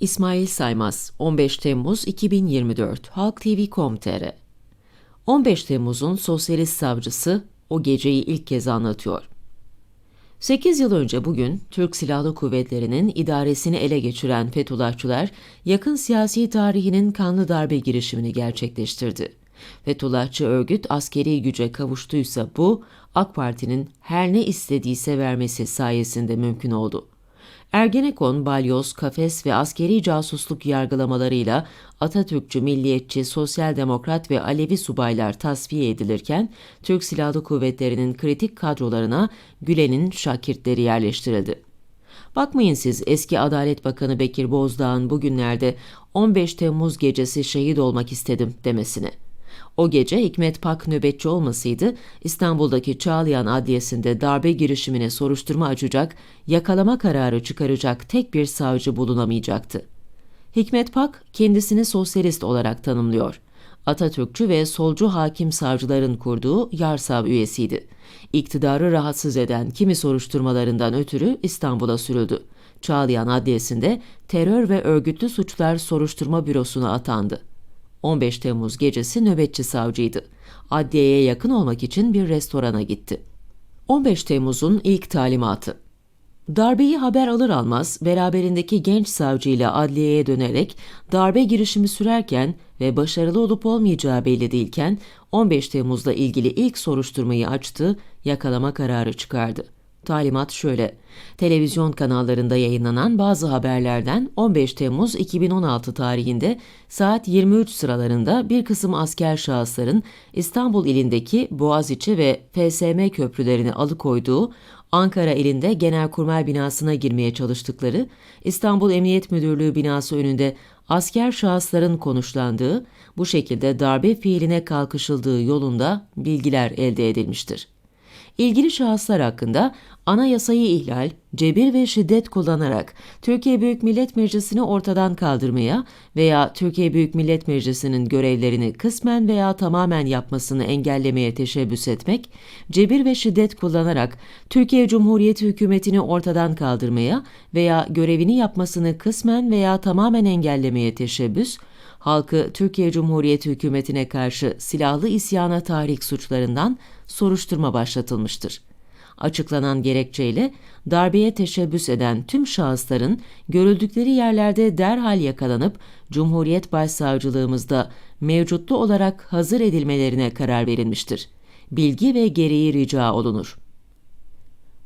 İsmail Saymaz, 15 Temmuz 2024, Halk TV.com.tr 15 Temmuz'un sosyalist savcısı o geceyi ilk kez anlatıyor. 8 yıl önce bugün Türk Silahlı Kuvvetleri'nin idaresini ele geçiren Fethullahçılar yakın siyasi tarihinin kanlı darbe girişimini gerçekleştirdi. Fethullahçı örgüt askeri güce kavuştuysa bu AK Parti'nin her ne istediyse vermesi sayesinde mümkün oldu. Ergenekon, balyoz, kafes ve askeri casusluk yargılamalarıyla Atatürkçü, milliyetçi, sosyal demokrat ve Alevi subaylar tasfiye edilirken, Türk Silahlı Kuvvetleri'nin kritik kadrolarına Gülen'in şakirtleri yerleştirildi. Bakmayın siz eski Adalet Bakanı Bekir Bozdağ'ın bugünlerde 15 Temmuz gecesi şehit olmak istedim demesine. O gece Hikmet Pak nöbetçi olmasaydı İstanbul'daki Çağlayan Adliyesi'nde darbe girişimine soruşturma açacak, yakalama kararı çıkaracak tek bir savcı bulunamayacaktı. Hikmet Pak kendisini sosyalist olarak tanımlıyor. Atatürkçü ve solcu hakim savcıların kurduğu Yarsav üyesiydi. İktidarı rahatsız eden kimi soruşturmalarından ötürü İstanbul'a sürüldü. Çağlayan Adliyesi'nde terör ve örgütlü suçlar soruşturma bürosuna atandı. 15 Temmuz gecesi nöbetçi savcıydı. Adliyeye yakın olmak için bir restorana gitti. 15 Temmuz'un ilk talimatı. Darbeyi haber alır almaz beraberindeki genç savcıyla adliyeye dönerek darbe girişimi sürerken ve başarılı olup olmayacağı belli değilken 15 Temmuz'la ilgili ilk soruşturmayı açtı, yakalama kararı çıkardı. Talimat şöyle. Televizyon kanallarında yayınlanan bazı haberlerden 15 Temmuz 2016 tarihinde saat 23 sıralarında bir kısım asker şahısların İstanbul ilindeki Boğaziçi ve FSM köprülerini alıkoyduğu Ankara ilinde Genelkurmay binasına girmeye çalıştıkları, İstanbul Emniyet Müdürlüğü binası önünde asker şahısların konuşlandığı, bu şekilde darbe fiiline kalkışıldığı yolunda bilgiler elde edilmiştir. İlgili şahıslar hakkında anayasayı ihlal, cebir ve şiddet kullanarak Türkiye Büyük Millet Meclisi'ni ortadan kaldırmaya veya Türkiye Büyük Millet Meclisi'nin görevlerini kısmen veya tamamen yapmasını engellemeye teşebbüs etmek, cebir ve şiddet kullanarak Türkiye Cumhuriyeti hükümetini ortadan kaldırmaya veya görevini yapmasını kısmen veya tamamen engellemeye teşebbüs, halkı Türkiye Cumhuriyeti hükümetine karşı silahlı isyana tahrik suçlarından soruşturma başlatılmıştır. Açıklanan gerekçeyle darbeye teşebbüs eden tüm şahısların görüldükleri yerlerde derhal yakalanıp Cumhuriyet Başsavcılığımızda mevcutlu olarak hazır edilmelerine karar verilmiştir. Bilgi ve gereği rica olunur.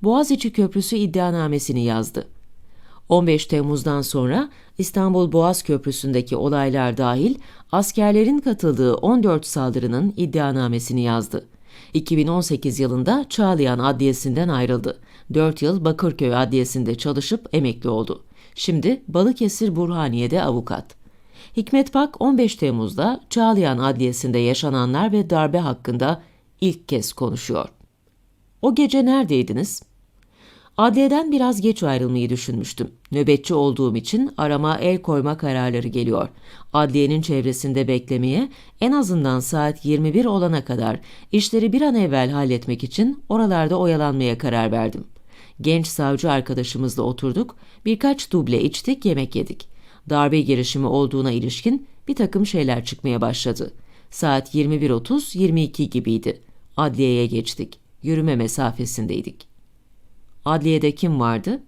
Boğaziçi Köprüsü iddianamesini yazdı. 15 Temmuz'dan sonra İstanbul Boğaz Köprüsü'ndeki olaylar dahil askerlerin katıldığı 14 saldırının iddianamesini yazdı. 2018 yılında Çağlayan Adliyesi'nden ayrıldı. 4 yıl Bakırköy Adliyesi'nde çalışıp emekli oldu. Şimdi Balıkesir Burhaniye'de avukat. Hikmet Pak 15 Temmuz'da Çağlayan Adliyesi'nde yaşananlar ve darbe hakkında ilk kez konuşuyor. O gece neredeydiniz? Adliyeden biraz geç ayrılmayı düşünmüştüm. Nöbetçi olduğum için arama el koyma kararları geliyor. Adliyenin çevresinde beklemeye en azından saat 21 olana kadar işleri bir an evvel halletmek için oralarda oyalanmaya karar verdim. Genç savcı arkadaşımızla oturduk, birkaç duble içtik, yemek yedik. Darbe girişimi olduğuna ilişkin bir takım şeyler çıkmaya başladı. Saat 21.30-22 gibiydi. Adliyeye geçtik. Yürüme mesafesindeydik. Adliyede kim vardı?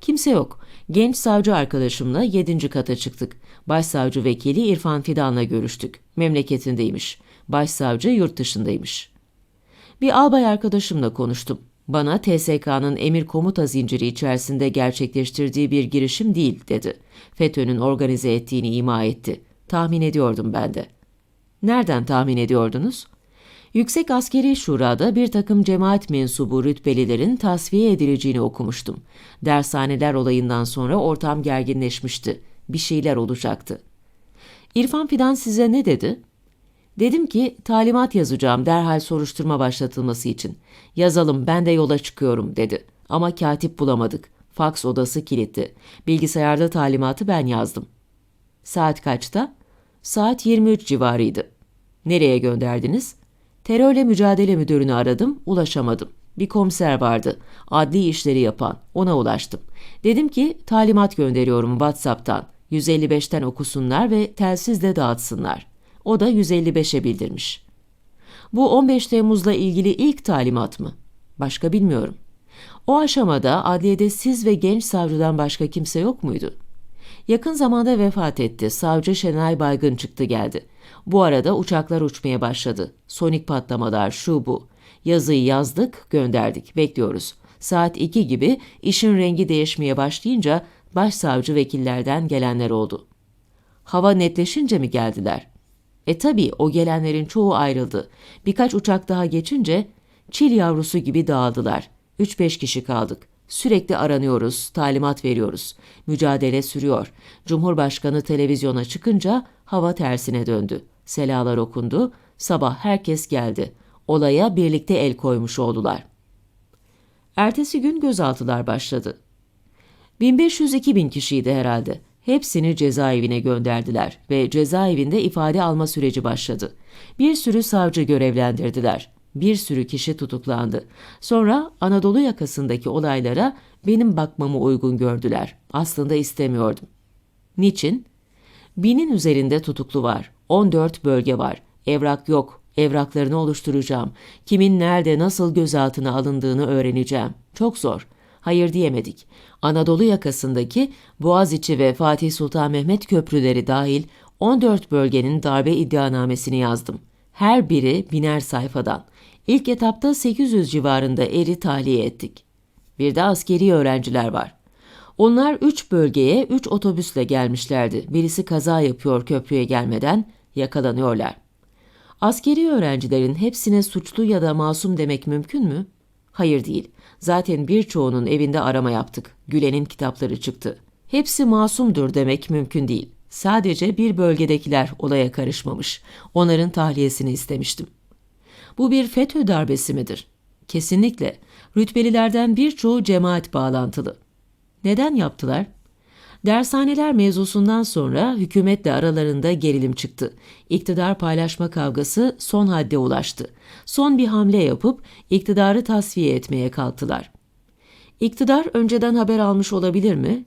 Kimse yok. Genç savcı arkadaşımla yedinci kata çıktık. Başsavcı vekili İrfan Fidan'la görüştük. Memleketindeymiş. Başsavcı yurt dışındaymış. Bir albay arkadaşımla konuştum. Bana TSK'nın emir komuta zinciri içerisinde gerçekleştirdiği bir girişim değil dedi. FETÖ'nün organize ettiğini ima etti. Tahmin ediyordum ben de. Nereden tahmin ediyordunuz? Yüksek Askeri Şura'da bir takım cemaat mensubu rütbelilerin tasfiye edileceğini okumuştum. Dershaneler olayından sonra ortam gerginleşmişti. Bir şeyler olacaktı. İrfan Fidan size ne dedi? Dedim ki talimat yazacağım derhal soruşturma başlatılması için. Yazalım ben de yola çıkıyorum dedi. Ama katip bulamadık. Faks odası kilitli. Bilgisayarda talimatı ben yazdım. Saat kaçta? Saat 23 civarıydı. Nereye gönderdiniz? Terörle mücadele müdürünü aradım, ulaşamadım. Bir komiser vardı, adli işleri yapan, ona ulaştım. Dedim ki talimat gönderiyorum WhatsApp'tan. 155'ten okusunlar ve telsizle dağıtsınlar. O da 155'e bildirmiş. Bu 15 Temmuz'la ilgili ilk talimat mı? Başka bilmiyorum. O aşamada adliyede siz ve genç savcıdan başka kimse yok muydu? Yakın zamanda vefat etti. Savcı Şenay Baygın çıktı geldi. Bu arada uçaklar uçmaya başladı. Sonik patlamalar şu bu. Yazıyı yazdık, gönderdik. Bekliyoruz. Saat 2 gibi işin rengi değişmeye başlayınca başsavcı vekillerden gelenler oldu. Hava netleşince mi geldiler? E tabii o gelenlerin çoğu ayrıldı. Birkaç uçak daha geçince çil yavrusu gibi dağıldılar. 3-5 kişi kaldık. Sürekli aranıyoruz, talimat veriyoruz. Mücadele sürüyor. Cumhurbaşkanı televizyona çıkınca hava tersine döndü. Selalar okundu. Sabah herkes geldi. Olaya birlikte el koymuş oldular. Ertesi gün gözaltılar başladı. 1500-2000 kişiydi herhalde. Hepsini cezaevine gönderdiler ve cezaevinde ifade alma süreci başladı. Bir sürü savcı görevlendirdiler. Bir sürü kişi tutuklandı. Sonra Anadolu yakasındaki olaylara benim bakmamı uygun gördüler. Aslında istemiyordum. Niçin? Binin üzerinde tutuklu var. 14 bölge var. Evrak yok. Evraklarını oluşturacağım. Kimin nerede nasıl gözaltına alındığını öğreneceğim. Çok zor. Hayır diyemedik. Anadolu yakasındaki Boğaziçi ve Fatih Sultan Mehmet köprüleri dahil 14 bölgenin darbe iddianamesini yazdım. Her biri biner sayfadan. İlk etapta 800 civarında eri tahliye ettik. Bir de askeri öğrenciler var. Onlar 3 bölgeye 3 otobüsle gelmişlerdi. Birisi kaza yapıyor köprüye gelmeden, yakalanıyorlar. Askeri öğrencilerin hepsine suçlu ya da masum demek mümkün mü? Hayır değil. Zaten birçoğunun evinde arama yaptık. Gülen'in kitapları çıktı. Hepsi masumdur demek mümkün değil. Sadece bir bölgedekiler olaya karışmamış. Onların tahliyesini istemiştim. Bu bir FETÖ darbesi midir? Kesinlikle. Rütbelilerden birçoğu cemaat bağlantılı. Neden yaptılar? Dershaneler mevzusundan sonra hükümetle aralarında gerilim çıktı. İktidar paylaşma kavgası son hadde ulaştı. Son bir hamle yapıp iktidarı tasfiye etmeye kalktılar. İktidar önceden haber almış olabilir mi?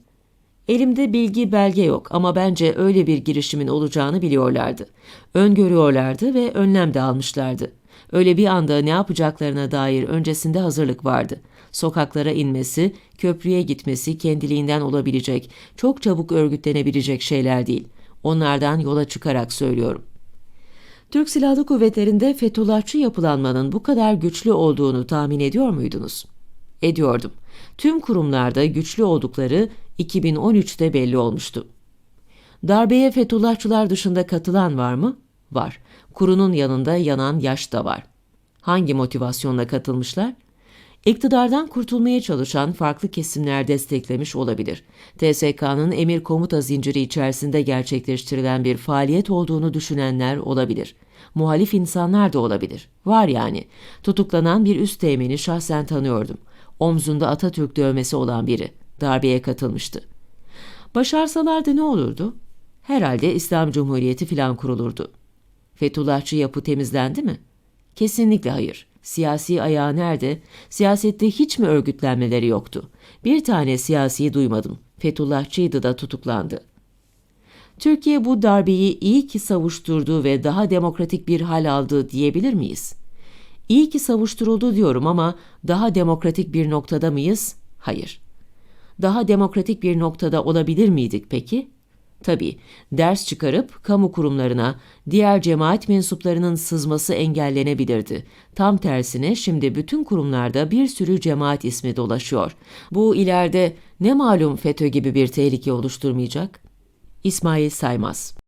Elimde bilgi belge yok ama bence öyle bir girişimin olacağını biliyorlardı. Öngörüyorlardı ve önlem de almışlardı. Öyle bir anda ne yapacaklarına dair öncesinde hazırlık vardı. Sokaklara inmesi, köprüye gitmesi kendiliğinden olabilecek, çok çabuk örgütlenebilecek şeyler değil. Onlardan yola çıkarak söylüyorum. Türk Silahlı Kuvvetleri'nde Fethullahçı yapılanmanın bu kadar güçlü olduğunu tahmin ediyor muydunuz? Ediyordum. Tüm kurumlarda güçlü oldukları 2013'te belli olmuştu. Darbeye Fethullahçılar dışında katılan var mı? Var. Kurunun yanında yanan yaş da var. Hangi motivasyonla katılmışlar? İktidardan kurtulmaya çalışan farklı kesimler desteklemiş olabilir. TSK'nın emir komuta zinciri içerisinde gerçekleştirilen bir faaliyet olduğunu düşünenler olabilir. Muhalif insanlar da olabilir. Var yani. Tutuklanan bir üst teğmeni şahsen tanıyordum. Omzunda Atatürk dövmesi olan biri. Darbeye katılmıştı. Başarsalardı ne olurdu? Herhalde İslam Cumhuriyeti filan kurulurdu. Fethullahçı yapı temizlendi mi? Kesinlikle hayır. Siyasi ayağı nerede? Siyasette hiç mi örgütlenmeleri yoktu? Bir tane siyasi duymadım. Fethullahçıydı da tutuklandı. Türkiye bu darbeyi iyi ki savuşturdu ve daha demokratik bir hal aldı diyebilir miyiz? İyi ki savuşturuldu diyorum ama daha demokratik bir noktada mıyız? Hayır. Daha demokratik bir noktada olabilir miydik peki? Tabii ders çıkarıp kamu kurumlarına diğer cemaat mensuplarının sızması engellenebilirdi. Tam tersine şimdi bütün kurumlarda bir sürü cemaat ismi dolaşıyor. Bu ileride ne malum FETÖ gibi bir tehlike oluşturmayacak? İsmail Saymaz